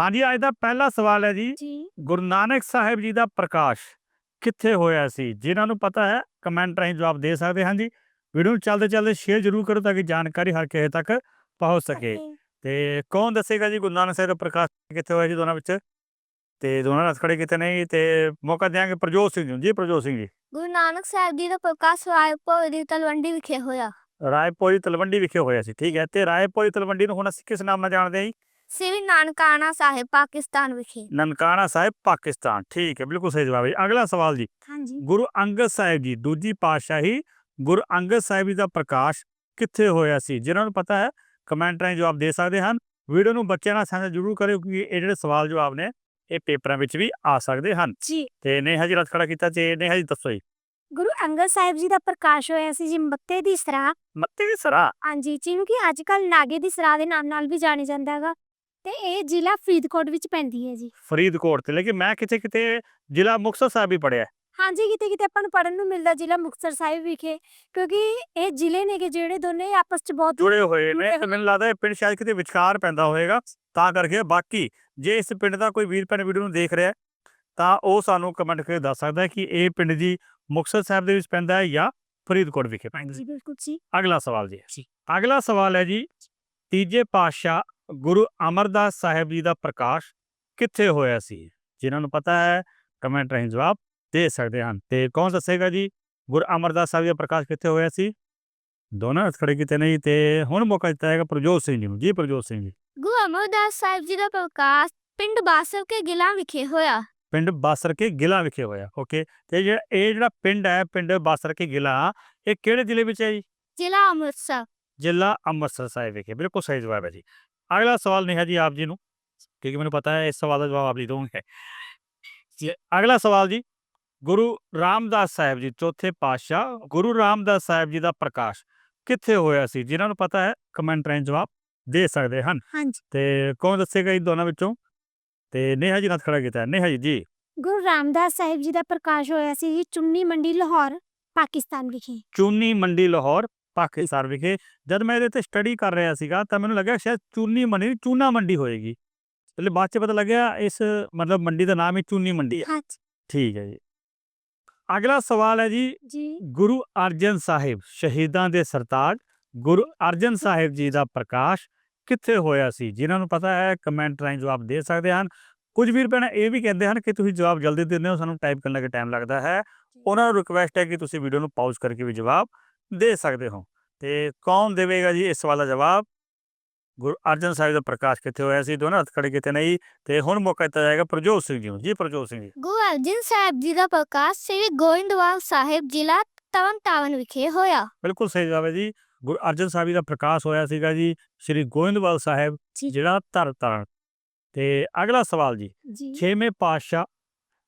ਹਾਂਜੀ ਅੱਜ ਦਾ ਪਹਿਲਾ ਸਵਾਲ ਹੈ ਜੀ। ਜੀ। ਗੁਰੂ ਨਾਨਕ ਸਾਹਿਬ ਜੀ ਦਾ ਪ੍ਰਕਾਸ਼ ਕਿੱਥੇ ਹੋਇਆ ਸੀ? ਜਿਨ੍ਹਾਂ ਨੂੰ ਪਤਾ ਹੈ ਕਮੈਂਟ ਰਾਹੀਂ ਜਵਾਬ ਦੇ ਸਕਦੇ ਹਾਂ ਜੀ। ਵੀਡੀਓ ਨੂੰ ਚੱਲਦੇ ਚੱਲਦੇ ਸ਼ੇਅਰ ਜ਼ਰੂਰ ਕਰੋ ਤਾਂ ਕਿ ਜਾਣਕਾਰੀ ਹਰ ਕਿਸੇ ਤੱਕ ਪਹੁੰਚ ਸਕੇ। ਤੇ ਕੌਣ ਦੱਸੇਗਾ ਜੀ ਗੁਰੂ ਨਾਨਕ ਸਾਹਿਬ ਦਾ ਪ੍ਰਕਾਸ਼ ਕਿੱਥੇ ਹੋਇਆ ਜੀ ਦੋਨਾਂ ਵਿੱਚ? ਤੇ ਦੋਨਾਂ ਨਾਲ ਖੜੇ ਕਿਤੇ ਨਹੀਂ ਤੇ ਮੌਕਾ ਦਿਆਂਗੇ ਪ੍ਰਜੋਤ ਸਿੰਘ ਜੀ। ਜੀ ਪ੍ਰਜੋਤ ਸਿੰਘ ਜੀ। ਗੁਰੂ ਨਾਨਕ ਸਾਹਿਬ ਜੀ ਦਾ ਪ੍ਰਕਾਸ਼ ਰਾਏਪੁਰ ਦੀ ਤਲਵੰਡੀ ਵਿਖੇ ਹੋਇਆ। ਰਾਏਪੁਰੀ ਤਲਵੰਡੀ ਵਿਖੇ ਹੋਇਆ ਸੀ। ਠੀਕ ਹੈ ਤੇ ਰਾਏਪੁਰੀ ਤਲਵੰਡੀ ਨੂੰ ਹੁਣ ਅਸੀਂ ਕਿਸ ਨਾਮ ਨਾਲ ਜਾਣਦੇ ਹਾਂ ਜੀ? ਸ੍ਰੀ ਨਾਨਕਾਣਾ ਸਾਹਿਬ ਪਾਕਿਸਤਾਨ ਵਿਖੇ। ਨਨਕਾਣਾ ਸਾਹਿਬ ਪਾਕਿਸਤਾਨ। ਠੀਕ ਹੈ ਬਿਲਕੁਲ ਸਹੀ ਜਵਾਬ ਹੈ। ਜੀ। ਅਗਲਾ ਸਵਾਲ ਜੀ। ਹਾਂਜੀ। ਗੁਰੂ ਅੰਗਦ ਸਾਹਿਬ ਜੀ ਦੂਜੀ ਪਾਤਸ਼ਾਹੀ ਗੁਰੂ ਅੰਗਦ ਸਾਹਿਬ ਜੀ ਦਾ ਪ੍ਰਕਾਸ਼ ਕਿੱਥੇ ਹੋਇਆ ਸੀ? ਜਿਨ੍ਹਾਂ ਨੂੰ ਪਤਾ ਹੈ ਕਮੈਂਟ ਰਾਹੀਂ ਜਵਾਬ ਦੇ ਸਕਦੇ ਹਨ। ਵੀਡੀਓ ਨੂੰ ਬੱਚਿਆਂ ਨਾਲ ਸਾਂਝਾ ਜ਼ਰੂਰ ਕਰਿਓ ਕਿਉਂਕਿ ਇਹ ਜਿਹੜੇ ਸਵਾਲ ਜਵਾਬ ਨੇ ਇਹ ਪੇਪਰਾਂ ਵਿੱਚ ਵੀ ਆ ਸਕਦੇ ਹਨ। ਜੀ। ਤੇ ਨੇਹਾ ਜੀ ਰੱਤ ਖੜਾ ਕੀਤਾ ਤੇ ਨੇਹਾ ਜੀ ਦੱਸੋ ਜੀ। ਗੁਰੂ ਅੰਗਦ ਸਾਹਿਬ ਜੀ ਦਾ ਪ੍ਰਕਾਸ਼ ਹੋਇਆ ਸੀ ਜੀ ਮੱਤੇ ਦੀ ਸਰਾ। ਮੱਤੇ ਦੀ ਸਰਾ? ਹਾਂਜੀ ਜਿਹਨੂੰ ਕਿ ਅੱਜ ਕੱਲ ਨਾਗੇ ਦੀ ਸਰਾ ਦੇ ਨਾਮ ਨਾਲ ਵੀ ਜਾਣਿਆ ਜਾਂਦਾ ਹੈਗਾ। ਤੇ ਇਹ ਜ਼ਿਲ੍ਹਾ ਫਰੀਦਕੋਟ ਵਿੱਚ ਪੈਂਦੀ ਹੈ ਜੀ। ਫਰੀਦਕੋਟ ਤੇ ਲੇਕਿਨ ਮੈਂ ਕਿਤੇ ਕਿਤੇ ਜ਼ਿਲ੍ਹਾ ਮੁਕਤਸਰ ਸਾਹਿਬ ਹੀ ਪੜਿਆ ਹਾਂਜੀ ਕਿਤੇ ਕਿਤੇ ਆਪਾਂ ਨੂੰ ਪੜਨ ਨੂੰ ਮਿਲਦਾ ਜ਼ਿਲ੍ਹਾ ਮੁਕਤਸਰ ਸਾਹਿਬ ਵਿਖੇ ਕਿਉਂਕਿ ਇਹ ਜ਼ਿਲ੍ਹੇ ਨੇਗੇ ਜਿਹੜੇ ਦੋਨੇ ਆਪਸ ਚ ਬਹੁਤ ਜੁੜੇ ਹੋਏ ਨੇ ਤੇ ਮੈਨੂੰ ਲੱਗਦਾ ਇਹ ਪਿੰਡ ਸ਼ਾਇਦ ਕਿਤੇ ਵਿਚਕਾਰ ਪੈਂਦਾ ਹੋਵੇਗਾ। ਤਾਂ ਕਰਕੇ ਬਾਕੀ ਜੇ ਇਸ ਪਿੰਡ ਦਾ ਕੋਈ ਵੀਰ ਭੈਣ ਵੀਡੀਓ ਨੂੰ ਦੇਖ ਰਿਹਾ ਹੈ, ਤਾਂ ਉਹ ਸਾਨੂੰ ਕਮੈਂਟ ਕਰਕੇ ਦੱਸ ਸਕਦਾ ਹੈ ਕਿ ਇਹ ਪਿੰਡ ਜੀ ਮੁਕਤਸਰ ਸਾਹਿਬ ਦੇ ਵਿੱਚ ਪੈਂਦਾ ਹੈ ਜਾਂ ਫਰੀਦਕੋਟ ਵਿਖੇ ਪੈਂਦਾ ਹੈ। ਜੀ ਬਿਲਕੁਲ ਜੀ। ਅਗਲਾ ਸਵਾਲ ਜੀ। ਅਗਲਾ ਸਵਾਲ ਹੈ ਜੀ ਤੀਜੇ ਪਾਤਸ਼ਾਹ ਗੁਰੂ ਅਮਰਦਾਸ ਸਾਹਿਬ ਜੀ ਦਾ ਪ੍ਰਕਾਸ਼ ਕਿੱਥੇ ਹੋਇਆ ਸੀ? ਜਿਨ੍ਹਾਂ ਨੂੰ ਪਤਾ ਹੈ ਕਮੈਂਟ ਰਾਹੀਂ ਜਵਾਬ ਦੇ ਸਕਦੇ ਹਨ। ਤੇ ਕੌਣ ਦੱਸੇਗਾ ਜੀ? ਗੁਰੂ ਅਮਰਦਾਸ ਸਾਹਿਬ ਜੀ ਦਾ ਪ੍ਰਕਾਸ਼ ਕਿੱਥੇ ਹੋਇਆ ਸੀ? ਦੋਨਾਂ ਹੱਥ ਖੜੇ ਕੀਤੇ ਨਹੀਂ ਤੇ ਹੁਣ ਮੌਕਾ ਦਿੱਤਾ ਹੈਗਾ ਪ੍ਰਜੋਤ ਸਿੰਘ ਜੀ ਨੂੰ। ਜੀ ਪ੍ਰਜੋਤ ਸਿੰਘ ਜੀ। ਗੁਰੂ ਅਮਰਦਾਸ ਸਾਹਿਬ ਜੀ ਦਾ ਪ੍ਰਕਾਸ਼ ਪਿੰਡ ਬਾਸਰ ਕੇ ਗਿਲਾਂ ਵਿਖੇ ਹੋਇਆ। ਪਿੰਡ ਬਾਸਰ ਕੇ ਗਿਲਾ ਵਿਖੇ ਹੋਇਆ। ਓਕੇ ਤੇ ਜਿਹੜਾ ਇਹ ਜਿਹੜਾ ਪਿੰਡ ਹੈ ਪਿੰਡ ਬਾਸਰ ਕੇ ਗਿਲਾ ਇਹ ਕਿਹੜੇ ਜ਼ਿਲ੍ਹੇ ਵਿੱਚ ਹੈ ਜੀ? ਜ਼ਿਲ੍ਹਾ ਅੰਮ੍ਰਿਤਸਰ। ਜ਼ਿਲ੍ਹਾ ਅੰਮ੍ਰਿਤਸਰ ਸਾਹਿਬ ਵਿਖੇ। ਬਿਲਕੁਲ ਸਹੀ ਜਵਾਬ ਹੈ ਜੀ। ਅਗਲਾ ਸਵਾਲ ਨਹੀਂ ਹੈ ਜੀ ਆਪ ਜੀ ਨੂੰ ਕਿਉਂਕਿ ਮੈਨੂੰ ਪਤਾ ਹੈ ਇਸ ਸਵਾਲ ਦਾ ਜਵਾਬ ਆਪ ਜੀ ਦੋਗੇ ਅਗਲਾ ਸਵਾਲ ਜੀ ਗੁਰੂ ਰਾਮਦਾਸ ਸਾਹਿਬ ਜੀ ਚੌਥੇ ਪਾਤਸ਼ਾਹ ਗੁਰੂ ਰਾਮਦਾਸ ਸਾਹਿਬ ਜੀ ਦਾ ਪ੍ਰਕਾਸ਼ ਕਿੱਥੇ ਹੋਇਆ ਸੀ? ਜਿਨ੍ਹਾਂ ਨੂੰ ਪਤਾ ਹੈ ਕਮੈਂਟ ਰਾਹੀਂ ਜਵਾਬ ਦੇ ਸਕਦੇ ਹਨ। ਹਾਂਜੀ। ਤੇ ਕੌਣ ਦੱਸੇਗਾ ਇਹ ਦੋਨਾਂ ਵਿੱਚੋਂ? ਤੇ ਨੇਹਾ ਜੀ ਨਾਲ ਖੜਾ ਕੀਤਾ। ਨੇਹਾ ਜੀ ਜੀ। ਗੁਰੂ ਰਾਮਦਾਸ ਸਾਹਿਬ ਜੀ ਦਾ ਪ੍ਰਕਾਸ਼ ਹੋਇਆ ਸੀ ਚੁੰਨੀ ਮੰਡੀ ਲਾਹੌਰ ਪਾਕਿਸਤਾਨ ਵਿਖੇ। ਚੂਨੀ ਮੰਡੀ ਲਾਹੌਰ ਪਾਕਿਸਤਾਨ ਵਿਖੇ। ਜਦ ਮੈਂ ਇਹਦੇ ਤੇ ਸਟੱਡੀ ਕਰ ਰਿਹਾ ਸੀਗਾ ਤਾਂ ਮੈਨੂੰ ਲੱਗਿਆ ਸ਼ਾਇਦ ਚੂਨੀ ਮੰਡੀ ਚੂਨਾ ਮੰਡੀ ਹੋਏਗੀ। ਤੇ ਬਾਅਦ ਚ ਪਤਾ ਲੱਗਿਆ ਇਸ ਮਤਲਬ ਮੰਡੀ ਦਾ ਨਾਮ ਹੀ ਚੂਨੀ ਮੰਡੀ ਹੈ। ਹਾਂਜੀ। ਠੀਕ ਹੈ ਜੀ। ਅਗਲਾ ਸਵਾਲ ਹੈ ਜੀ ਜੀ। ਗੁਰੂ ਅਰਜਨ ਸਾਹਿਬ ਸ਼ਹੀਦਾਂ ਦੇ ਸਰਤਾਜ। ਗੁਰੂ ਅਰਜਨ ਸਾਹਿਬ ਜੀ ਦਾ ਪ੍ਰਕਾਸ਼ ਕਿੱਥੇ ਹੋਇਆ ਸੀ? ਜਿਨ੍ਹਾਂ ਨੂੰ ਪਤਾ ਹੈ ਕਮੈਂਟ ਰਾਹੀਂ ਜਵਾਬ ਦੇ ਸਕਦੇ ਹਨ। ਕੁਝ ਵੀਰ ਭੈਣ ਇਹ ਵੀ ਕਹਿੰਦੇ ਹਨ ਕਿ ਤੁਸੀਂ ਜਵਾਬ ਜਲਦੀ ਦਿੰਦੇ ਹੋ ਸਾਨੂੰ ਟਾਈਪ ਕਰਨ ਲੱਗੇ ਟਾਈਮ ਲੱਗਦਾ ਹੈ। ਉਹਨਾਂ ਨੂੰ ਰਿਕੁਐਸਟ ਹੈ ਕਿ ਤੁਸੀਂ ਵੀਡੀਓ ਨੂੰ ਪਾਜ਼ ਕਰਕੇ ਵੀ ਜਵਾਬ ਦੇ ਸਕਦੇ ਹੋ। ਤੇ ਕੌਣ ਦੇਵੇਗਾ ਜੀ? ਇਸ ਸਵਾਲ ਦਾ ਜਵਾਬ ਗੁਰੂ ਅਰਜਨ ਸਾਹਿਬ ਦਾ ਪ੍ਰਕਾਸ਼ ਕਿੱਥੇ ਹੋਇਆ ਸੀ? ਦੋਨਾਂ ਹੱਥ ਖੜੇ ਕੀਤੇ ਨਹੀਂ ਤੇ ਹੁਣ ਮੌਕਾ ਦਿੱਤਾ ਜਾਏਗਾ ਪ੍ਰਜੋਤ ਸਿੰਘ ਜੀ ਨੂੰ। ਜੀ ਪ੍ਰਜੋਤ ਸਿੰਘ ਜੀ। ਗੁਰੂ ਅਰਜਨ ਸਾਹਿਬ ਜੀ ਦਾ ਪ੍ਰਕਾਸ਼ ਸ੍ਰੀ ਗੋਇੰਦਵਾਲ ਸਾਹਿਬ ਜ਼ਿਲ੍ਹਾ ਤਰਨਤਾਰਨ ਵਿਖੇ ਹੋਇਆ। ਬਿਲਕੁਲ ਸਹੀ ਜਵਾਬ ਹੈ ਜੀ। ਗੁਰੂ ਅਰਜਨ ਸਾਹਿਬ ਜੀ ਦਾ ਪ੍ਰਕਾਸ਼ ਹੋਇਆ ਸੀਗਾ ਜੀ ਸ੍ਰੀ ਗੋਇੰਦਵਾਲ ਸਾਹਿਬ। ਜਿਹੜਾ ਤਰਨਤਾਰਨ ਤੇ ਅਗਲਾ ਸਵਾਲ ਜੀ। ਜੀ। ਛੇਵੇਂ ਪਾਤਸ਼ਾਹ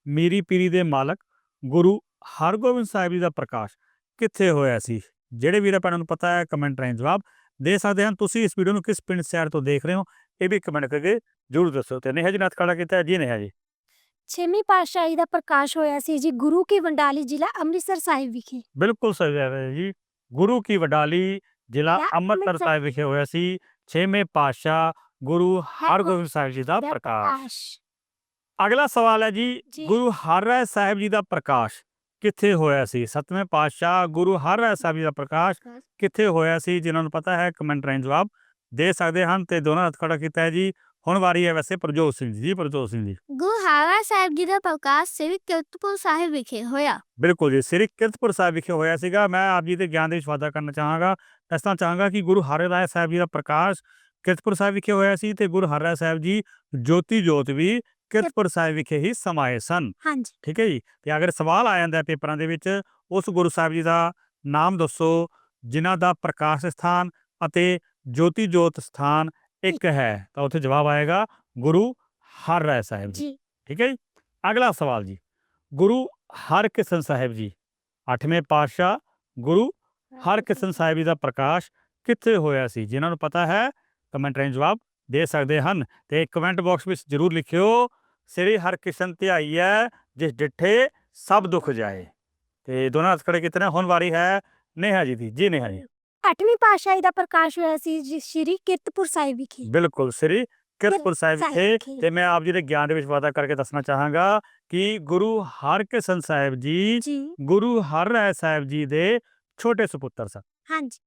ਮੀਰੀ ਪੀਰੀ ਦੇ ਮਾਲਕ ਗੁਰੂ ਹਰਗੋਬਿੰਦ ਸਾਹਿਬ ਜੀ ਦਾ ਪ੍ਰਕਾਸ਼। ਕਿੱਥੇ ਹੋਇਆ ਸੀ? ਜਿਹੜੇ ਵੀਰਾਂ ਭੈਣਾਂ ਨੂੰ ਪਤਾ ਹੈ ਕਮੈਂਟ ਰਾਹੀਂ ਜਵਾਬ ਦੇ ਸਕਦੇ ਹਨ। ਤੁਸੀਂ ਇਸ ਵੀਡੀਓ ਨੂੰ ਕਿਸ ਪਿੰਡ ਸ਼ਹਿਰ ਤੋਂ ਦੇਖ ਰਹੇ ਹੋ? ਇਹ ਵੀ ਕਮੈਂਟ ਕਰਕੇ ਜਰੂਰ ਦੱਸੋ ਤੇ ਨੇਹਾ ਜੀ ਨਾਲ ਖੜਾ ਕੀਤਾ ਜੀ ਨੇਹਾ ਜੀ। ਛੇਵੀਂ ਪਾਤਸ਼ਾਹੀ ਦਾ ਪ੍ਰਕਾਸ਼ ਹੋਇਆ ਸੀ ਜੀ ਗੁਰੂ ਕੀ ਵੰਡਾਲੀ ਜ਼ਿਲ੍ਹਾ ਅੰਮ੍ਰਿਤਸਰ ਸਾਹਿਬ ਵਿਖੇ। ਬਿਲਕੁਲ ਸਹੀ ਹੈ ਜੀ। ਗੁਰੂ ਕੀ ਵਡਾਲੀ ਜ਼ਿਲ੍ਹਾ ਅੰਮ੍ਰਿਤਸਰ। ਸਾਹਿਬ ਵਿਖੇ ਹੋਇਆ ਸੀ। ਛੇਵੇਂ ਪਾਤਸ਼ਾਹ ਗੁਰੂ ਹਰਗੋਬਿੰਦ ਸਾਹਿਬ ਜੀ ਦਾ ਪ੍ਰਕਾਸ਼। ਅਗਲਾ ਸਵਾਲ ਹੈ ਜੀ। ਗੁਰੂ ਹਰਰਾਏ ਸਾਹਿਬ ਜੀ ਦਾ ਪ੍ਰਕਾਸ਼। ਕਿੱਥੇ ਹੋਇਆ ਸੀ? ਸਤਵੇਂ ਪਾਤਸ਼ਾਹ ਗੁਰੂ ਹਰਰਾਏ ਸਾਹਿਬ ਦਾ ਪ੍ਰਕਾਸ਼। ਕਿੱਥੇ ਹੋਇਆ ਸੀ? ਜਿਨ੍ਹਾਂ ਨੂੰ ਪਤਾ ਹੈ ਕਮੈਂਟ ਰਾਹੀਂ ਜਵਾਬ ਦੇ ਸਕਦੇ ਹਨ ਤੇ ਦੋਨਾਂ ਹੱਥ ਖੜਾ ਕੀਤਾ ਹੈ ਜੀ। ਹੁਣ ਵਾਰੀ ਹੈ ਵੈਸੇ ਪ੍ਰਜੋਤ ਸਿੰਘ ਜੀ ਪ੍ਰਜੋਤ ਸਿੰਘ ਜੀ ਗੁਰੂ ਹਾਰਾ ਸਾਹਿਬ ਜੀ ਦਾ ਪ੍ਰਕਾਸ਼ ਸ੍ਰੀ ਕੀਰਤਪੁਰ ਸਾਹਿਬ ਵਿਖੇ ਹੋਇਆ। ਬਿਲਕੁਲ ਜੀ ਸ੍ਰੀ ਕਿਰਤਪੁਰ ਸਾਹਿਬ ਵਿਖੇ ਹੋਇਆ ਸੀਗਾ। ਮੈਂ ਆਪ ਜੀ ਦੇ ਗਿਆਨ ਦੇ ਵਿੱਚ ਵਾਧਾ ਕਰਨਾ ਚਾਹਾਂਗਾ। ਦੱਸਣਾ ਚਾਹਾਂਗਾ ਕਿ ਗੁਰੂ ਹਰਿਰਾਏ ਸਾਹਿਬ ਜੀ ਦਾ ਪ੍ਰਕਾਸ਼ ਕਿਰਤਪੁਰ ਸਾਹਿਬ ਵਿਖੇ ਹੋਇਆ ਸੀ ਤੇ ਗੁਰੂ ਹਰਿਰਾਏ ਸਾਹਿਬ ਜੀ ਜੋਤੀ ਜੋਤ ਵੀ ਕਿਰਤਪੁਰ ਸਾਹਿਬ ਵਿਖੇ ਹੀ ਸਮਾਏ ਸਨ। ਹਾਂਜੀ। ਠੀਕ ਹੈ ਜੀ? ਤੇ ਅਗਰ ਸਵਾਲ ਆ ਜਾਂਦਾ ਪੇਪਰਾਂ ਦੇ ਵਿੱਚ ਉਸ ਗੁਰੂ ਸਾਹਿਬ ਜੀ ਦਾ ਨਾਮ ਦੱਸੋ ਜਿਨ੍ਹਾਂ ਦਾ ਪ੍ਰਕਾਸ਼ ਸਥਾਨ ਅਤੇ ਜੋਤੀ ਜੋਤ ਸਥਾਨ ਇੱਕ ਹੈ ਤਾਂ ਉੱਥੇ ਜਵਾਬ ਆਏਗਾ ਗੁਰੂ ਹਰਿਰਾਏ ਸਾਹਿਬ ਜੀ। ਠੀਕ ਹੈ ਜੀ? ਅਗਲਾ ਸਵਾਲ ਜੀ ਗੁਰੂ ਹਰਕ੍ਰਿਸ਼ਨ ਸਾਹਿਬ ਜੀ ਅੱਠਵੇਂ ਪਾਤਸ਼ਾਹ ਗੁਰੂ ਹਰਕ੍ਰਿਸ਼ਨ ਸਾਹਿਬ ਜੀ ਦਾ ਪ੍ਰਕਾਸ਼ ਕਿੱਥੇ ਹੋਇਆ ਸੀ? ਜਿਨ੍ਹਾਂ ਨੂੰ ਪਤਾ ਹੈ? ਕਮੈਂਟ ਰਾਹੀਂ ਜਵਾਬ ਦੇ ਸਕਦੇ ਹਨ। ਤੇ ਕਮੈਂਟ ਬਾਕਸ ਵਿੱਚ ਜਰੂਰ ਲਿਖਿਓ ਸ੍ਰੀ ਹਰਕ੍ਰਿਸ਼ਨ ਧਿਆਈ ਹੈ ਜਿਸ ਡਿਠੇ ਸਭ ਦੁੱਖ ਜਾਏ। ਤੇ ਦੋਨਾਂ ਹੱਥ ਖੜੇ ਕੀਤੇ ਨੇ ਹੁਣ ਵਾਰੀ ਹੈ ਨੇਹਾ ਜੀ ਦੀ। ਜੀ ਨੇਹਾ ਜੀ। ਅੱਠਵੀਂ ਪਾਤਸ਼ਾਹੀ ਦਾ ਪ੍ਰਕਾਸ਼ ਹੋਇਆ ਸੀ ਜੀ ਸ੍ਰੀ ਕੀਰਤਪੁਰ ਸਾਹਿਬ ਵਿਖੇ। ਬਿਲਕੁਲ ਸ੍ਰੀ ਕਿਰਤਪੁਰ ਸਾਹਿਬ ਵਿਖੇ। ਤੇ ਮੈਂ ਆਪ ਜੀ ਦੇ ਗਿਆਨ ਦੇ ਵਿੱਚ ਵਾਅਦਾ ਕਰਕੇ ਦੱਸਣਾ ਚਾਹਾਂਗਾ ਕਿ ਗੁਰੂ ਹਰਕ੍ਰਿਸ਼ਨ ਸਾਹਿਬ ਜੀ ਗੁਰੂ ਹਰਰਾਏ ਸਾਹਿਬ ਜੀ ਦੇ ਛੋਟੇ ਸੁਪੁੱਤਰ ਸਨ। ਹਾਂਜੀ।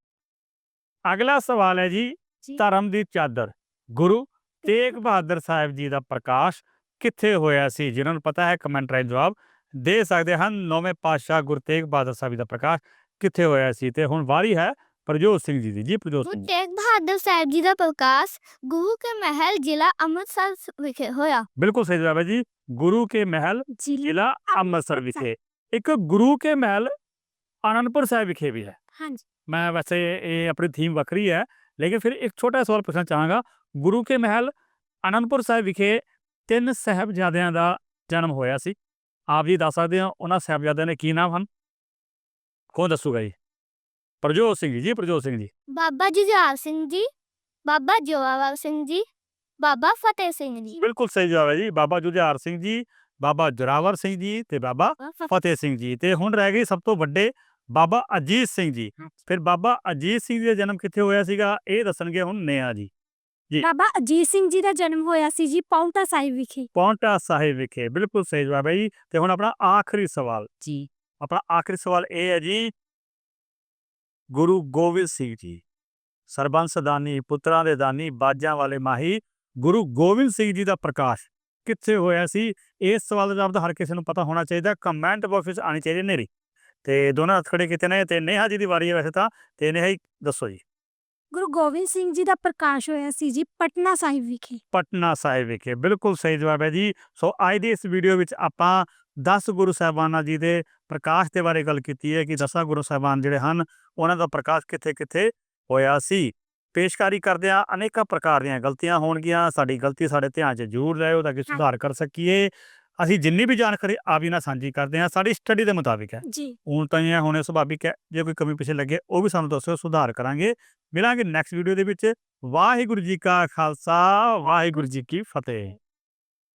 ਅਗਲਾ ਸਵਾਲ ਹੈ ਜੀ। ਧਰਮ ਦੀ ਚਾਦਰ। ਗੁਰੂ ਤੇਗ ਬਹਾਦਰ ਸਾਹਿਬ ਜੀ ਦਾ ਪ੍ਰਕਾਸ਼ ਕਿੱਥੇ ਹੋਇਆ ਸੀ? ਜਿਨ੍ਹਾਂ ਨੂੰ ਪਤਾ ਹੈ ਕਮੈਂਟ ਰਾਹੀਂ ਜਵਾਬ ਦੇ ਸਕਦੇ ਹਨ। ਨੌਵੇਂ ਪਾਤਸ਼ਾਹ ਗੁਰੂ ਤੇਗ ਬਹਾਦਰ ਸਾਹਿਬ ਜੀ ਦਾ ਪ੍ਰਕਾਸ਼ ਕਿੱਥੇ ਹੋਇਆ ਸੀ? ਤੇ ਹੁਣ ਵਾਰੀ ਹੈ ਪ੍ਰਜੋਤ ਸਿੰਘ ਜੀ ਦੀ। ਜੀ ਪ੍ਰਜੋਤ ਗੁਰੂ ਸਿੰਘ ਜੀ। ਤੇਗ ਬਹਾਦਰ ਸਾਹਿਬ ਜੀ ਦਾ ਪ੍ਰਕਾਸ਼ ਗੁਰੂ ਕੇ ਮਹਿਲ ਜ਼ਿਲ੍ਹਾ ਅੰਮ੍ਰਿਤਸਰ ਵਿਖੇ ਹੋਇਆ। ਬਿਲਕੁਲ ਸਹੀ ਜਵਾਬ ਹੈ ਜੀ। ਗੁਰੂ ਕੇ ਮਹਿਲ ਜ਼ਿਲ੍ਹਾ ਜ਼ਿਲ੍ਹਾ ਅੰਮ੍ਰਿਤਸਰ ਵਿਖੇ। ਇੱਕ ਗੁਰੂ ਕੇ ਮਹਿਲ ਆਨੰਦਪੁਰ ਸਾਹਿਬ ਵਿਖੇ ਵੀ ਹੈ। ਹਾਂਜੀ। ਮੈਂ ਵੈਸੇ ਇਹ ਆਪਣੀ ਥੀਮ ਵੱਖਰੀ ਹੈ ਲੇਕਿਨ ਫਿਰ ਇੱਕ ਛੋਟਾ ਸਵਾਲ ਪੁੱਛਣਾ ਚਾਹਾਂਗਾ। ਗੁਰੂ ਕੇ ਮਹਿਲ ਆਨੰਦਪੁਰ ਸਾਹਿਬ ਵਿਖੇ ਤਿੰਨ ਸਾਹਿਬਜ਼ਾਦਿਆਂ ਦਾ ਜਨਮ ਹੋਇਆ ਸੀ। ਆਪ ਜੀ ਦੱਸ ਸਕਦੇ ਹੋ ਉਹਨਾਂ ਸਾਹਿਬਜ਼ਾਦਿਆਂ ਦੇ ਕੀ ਨਾਮ ਹਨ? ਕੌਣ ਦੱਸੂਗਾ ਜੀ? ਪ੍ਰਜੋਤ ਸਿੰਘ ਜੀ ਪ੍ਰਜੋਤ ਸਿੰਘ ਜੀ। ਬਾਬਾ ਜੁਝਾਰ ਸਿੰਘ ਜੀ ਬਾਬਾ ਜੋਰਾਵਰ ਸਿੰਘ ਜੀ ਬਾਬਾ ਫਤਿਹ ਸਿੰਘ ਜੀ। ਬਿਲਕੁਲ ਸਹੀ ਜਵਾਬ ਹੈ ਜੀ ਬਾਬਾ ਜੁਝਾਰ ਸਿੰਘ ਜੀ ਬਾਬਾ ਜੋਰਾਵਰ ਸਿੰਘ ਜੀ ਤੇ ਬਾਬਾ ਫਤਿਹ ਸਿੰਘ ਜੀ। ਤੇ ਹੁਣ ਰਹਿ ਗਏ ਸਭ ਤੋਂ ਵੱਡੇ ਬਾਬਾ ਅਜੀਤ ਸਿੰਘ ਜੀ। ਫਿਰ ਬਾਬਾ ਅਜੀਤ ਸਿੰਘ ਜੀ ਦਾ ਜਨਮ ਕਿੱਥੇ ਹੋਇਆ ਸੀਗਾ? ਇਹ ਦੱਸਣਗੇ ਹੁਣ ਨੇਹਾ ਜੀ। ਜੀ। ਬਾਬਾ ਅਜੀਤ ਸਿੰਘ ਜੀ ਦਾ ਜਨਮ ਹੋਇਆ ਸੀ ਜੀ ਪੌਂਟਾ ਸਾਹਿਬ ਵਿਖੇ। ਪੌਂਟਾ ਸਾਹਿਬ ਵਿਖੇ ਬਿਲਕੁਲ ਸਹੀ ਜਵਾਬ ਹੈ ਜੀ। ਤੇ ਹੁਣ ਆਪਣਾ ਆਖਰੀ ਸਵਾਲ। ਜੀ। ਆਪਣਾ ਆਖਰੀ ਸਵਾਲ ਇਹ ਹੈ ਜੀ ਗੁਰੂ ਗੋਬਿੰਦ ਸਿੰਘ ਜੀ ਸਰਬੰਸ ਦਾਨੀ ਪੁੱਤਰਾਂ ਦੇ ਦਾਨੀ ਬਾਜਾਂ ਵਾਲੇ ਮਾਹੀ ਗੁਰੂ ਗੋਬਿੰਦ ਸਿੰਘ ਜੀ ਦਾ ਪ੍ਰਕਾਸ਼ ਕਿੱਥੇ ਹੋਇਆ ਸੀ? ਇਸ ਸਵਾਲ ਦਾ ਜਵਾਬ ਤਾਂ ਹਰ ਕਿਸੇ ਨੂੰ ਪਤਾ ਹੋਣਾ ਚਾਹੀਦਾ ਕਮੈਂਟ ਬਾਕਸ ਵਿੱਚ ਆਣੀ ਚਾਹੀਦੀ ਨੇਰੀ ਤੇ ਦੋਨਾਂ ਹੱਥ ਖੜੇ ਕੀਤੇ ਨੇ ਤੇ ਨੇਹਾ ਜੀ ਦੀ ਵਾਰੀ ਹੈ ਵੈਸੇ ਤਾਂ। ਤੇ ਨੇਹਾ ਜੀ ਦੱਸੋ ਜੀ। ਗੁਰੂ ਗੋਬਿੰਦ ਸਿੰਘ ਜੀ ਦਾ ਪ੍ਰਕਾਸ਼ ਹੋਇਆ ਸੀ ਜੀ ਪਟਨਾ ਸਾਹਿਬ ਵਿਖੇ। ਪਟਨਾ ਸਾਹਿਬ ਵਿਖੇ ਬਿਲਕੁਲ ਸਹੀ ਜਵਾਬ ਹੈ ਜੀ। ਸੋ ਅੱਜ ਦੀ ਇਸ ਵੀਡੀਓ ਵਿੱਚ ਆਪਾਂ 10 ਗੁਰੂ ਸਾਹਿਬਾਨਾਂ ਜੀ ਦੇ ਪ੍ਰਕਾਸ਼ ਦੇ ਬਾਰੇ ਗੱਲ ਕੀਤੀ ਹੈ ਕਿ ਦਸਾਂ ਗੁਰੂ ਸਾਹਿਬਾਨ ਜਿਹੜੇ ਹਨ ਉਹਨਾਂ ਦਾ ਪ੍ਰਕਾਸ਼ ਕਿੱਥੇ-ਕਿੱਥੇ ਹੋਇਆ ਸੀ। ਪੇਸ਼ਕਾਰੀ ਕਰਦਿਆਂ ਅਨੇਕਾਂ ਪ੍ਰਕਾਰ ਦੀਆਂ ਗਲਤੀਆਂ ਹੋਣਗੀਆਂ। ਸਾਡੀ ਗਲਤੀ ਸਾਡੇ ਧਿਆਨ 'ਚ ਜ਼ਰੂਰ ਲਿਆਓ ਤਾਂ ਕਿ ਸੁਧਾਰ ਕਰ ਸਕੀਏ। ਅਸੀਂ ਜਿੰਨੀ ਵੀ ਜਾਣਕਾਰੀ ਆਪ ਜੀ ਨਾਲ ਸਾਂਝੀ ਕਰਦੇ ਹਾਂ ਸਾਡੀ ਸਟੱਡੀ ਦੇ ਮੁਤਾਬਿਕ ਹੈ। ਜੀ। ਹੁਣ ਤਾਂ ਇਹ ਹੁਣੇ ਸੁਭਾਵਿਕ ਹੈ ਜੇ ਕੋਈ ਕਮੀ ਪਿੱਛੇ ਲੱਗੇ ਉਹ ਵੀ ਸਾਨੂੰ ਦੱਸਿਓ ਸੁਧਾਰ ਕਰਾਂਗੇ। ਮਿਲਾਂਗੇ ਨੈਕਸਟ ਵੀਡੀਓ ਦੇ ਵਿੱਚ। ਵਾਹਿਗੁਰੂ ਜੀ ਕਾ ਖਾਲਸਾ ਵਾਹਿਗੁਰੂ ਜੀ ਕੀ ਫਤਿਹ।